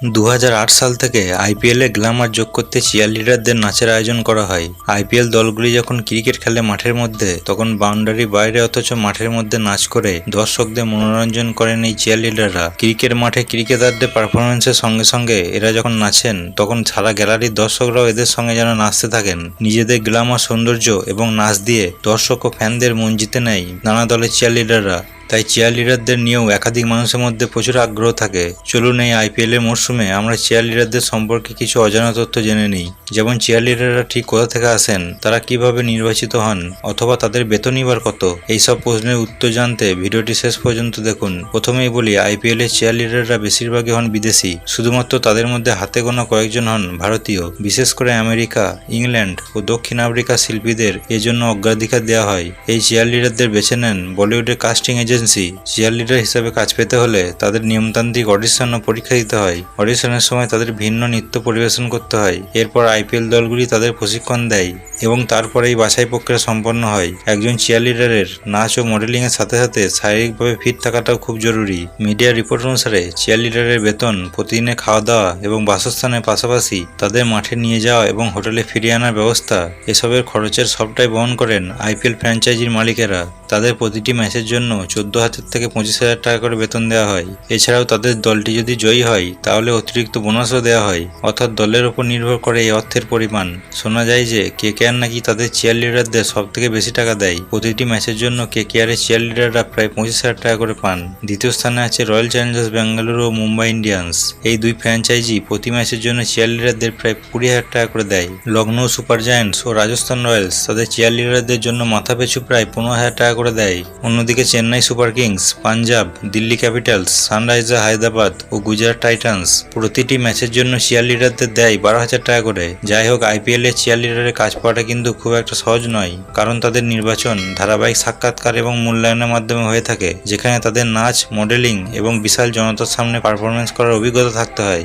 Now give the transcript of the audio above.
দু হাজার আট সাল থেকে আইপিএলে গ্ল্যামার যোগ করতে লিডারদের নাচের আয়োজন করা হয়। আইপিএল দলগুলি যখন ক্রিকেট খেলে মাঠের মধ্যে, তখন বাউন্ডারি বাইরে অথচ মাঠের মধ্যে নাচ করে দর্শকদের মনোরঞ্জন করেন এই লিডাররা ক্রিকেট মাঠে ক্রিকেটারদের পারফরমেন্সের সঙ্গে সঙ্গে এরা যখন নাচেন, তখন সারা গ্যালারির দর্শকরাও এদের সঙ্গে যেন নাচতে থাকেন। নিজেদের গ্ল্যামার সৌন্দর্য এবং নাচ দিয়ে দর্শক ও ফ্যানদের মন জিতে নেয় নানা দলের লিডাররা তাই চেয়ার লিডারদের নিয়েও একাধিক মানুষের মধ্যে প্রচুর আগ্রহ থাকে। চলুন এই আইপিএল এর মরশুমে আমরা চেয়ার লিডারদের সম্পর্কে কিছু অজানা তথ্য জেনে নিই। যেমন চেয়ার লিডাররা ঠিক কোথা থেকে আসেন, তারা কীভাবে নির্বাচিত হন, অথবা তাদের বেতনই বার কত? এইসব প্রশ্নের উত্তর জানতে ভিডিওটি শেষ পর্যন্ত দেখুন। প্রথমেই বলি আইপিএল এর চেয়ার লিডাররা বেশিরভাগই হন বিদেশি। শুধুমাত্র তাদের মধ্যে হাতে গোনা কয়েকজন হন ভারতীয়। বিশেষ করে আমেরিকা, ইংল্যান্ড ও দক্ষিণ আফ্রিকার শিল্পীদের এজন্য অগ্রাধিকার দেওয়া হয়। এই চেয়ার লিডারদের বেছে নেন বলিউডের কাস্টিং এজেন্সি চেয়ার লিডার হিসেবে কাজ পেতে হলে তাদের নিয়মতান্ত্রিক অডিশন ও পরীক্ষা দিতে হয়। অডিশনের সময় তাদের ভিন্ন নৃত্য পরিবেশন করতে হয়। এরপর আইপিএল দলগুলি তাদের প্রশিক্ষণ দেয় এবং তারপরে এই বাছাই প্রক্রিয়া সম্পন্ন হয়। একজন চেয়ার লিডারের নাচ ও মডেলিং এর সাথে সাথে শারীরিকভাবে ফিট থাকাটাও খুব জরুরি। মিডিয়া রিপোর্ট অনুসারে চেয়ার লিডারের বেতন প্রতিদিনে খাওয়া দাওয়া এবং বাসস্থানের পাশাপাশি তাদের মাঠে নিয়ে যাওয়া এবং হোটেলে ফিরিয়ে আনার ব্যবস্থা এসবের খরচের সবটাই বহন করেন আইপিএল ফ্র্যাঞ্চাইজির মালিকেরা। তাদের প্রতিটি ম্যাচের জন্য চোদ্দ হাজার থেকে পঁচিশ হাজার টাকা করে বেতন দেওয়া হয়। এছাড়াও তাদের দলটি যদি জয়ী হয়, তাহলে অতিরিক্ত বোনাসও দেওয়া হয়। অর্থাৎ দলের উপর নির্ভর করে এই অর্থের পরিমাণ। শোনা যায় যে কে কেআর নাকি তাদের চেয়ার লিডারদের সব থেকে বেশি টাকা দেয়। প্রতিটি ম্যাচের জন্য কে কেআরের চেয়ার লিডাররা প্রায় পঁচিশ হাজার টাকা করে পান। দ্বিতীয় স্থানে আছে রয়্যাল চ্যালেঞ্জার্স বেঙ্গালুরু ও মুম্বাই ইন্ডিয়ান্স। এই দুই ফ্র্যাঞ্চাইজি প্রতি ম্যাচের জন্য চেয়ার লিডারদের প্রায় কুড়ি হাজার টাকা করে দেয়। লখনৌ সুপার জায়ান্টস ও রাজস্থান রয়্যালস তাদের চেয়ার লিডারদের জন্য মাথা পিছু প্রায় পনেরো হাজার টাকা করে দেয়। অন্যদিকে Chennai Super Kings, Punjab, Delhi Capitals, Sunriser Hyderabad ও গুজরাট টাইটান্স প্রতিটি ম্যাচের জন্য চেয়ার লিডারদের দেয় বারো হাজার টাকা করে। যাই হোক আইপিএল চেয়ার লিডারের কাজ পাওয়াটা কিন্তু খুব একটা সহজ নয়, কারণ তাদের নির্বাচন ধারাবাহিক সাক্ষাৎকার এবং মূল্যায়নের মাধ্যমে হয়ে থাকে, যেখানে তাদের নাচ মডেলিং এবং বিশাল জনতার সামনে পারফরমেন্স করার অভিজ্ঞতা থাকতে হয়।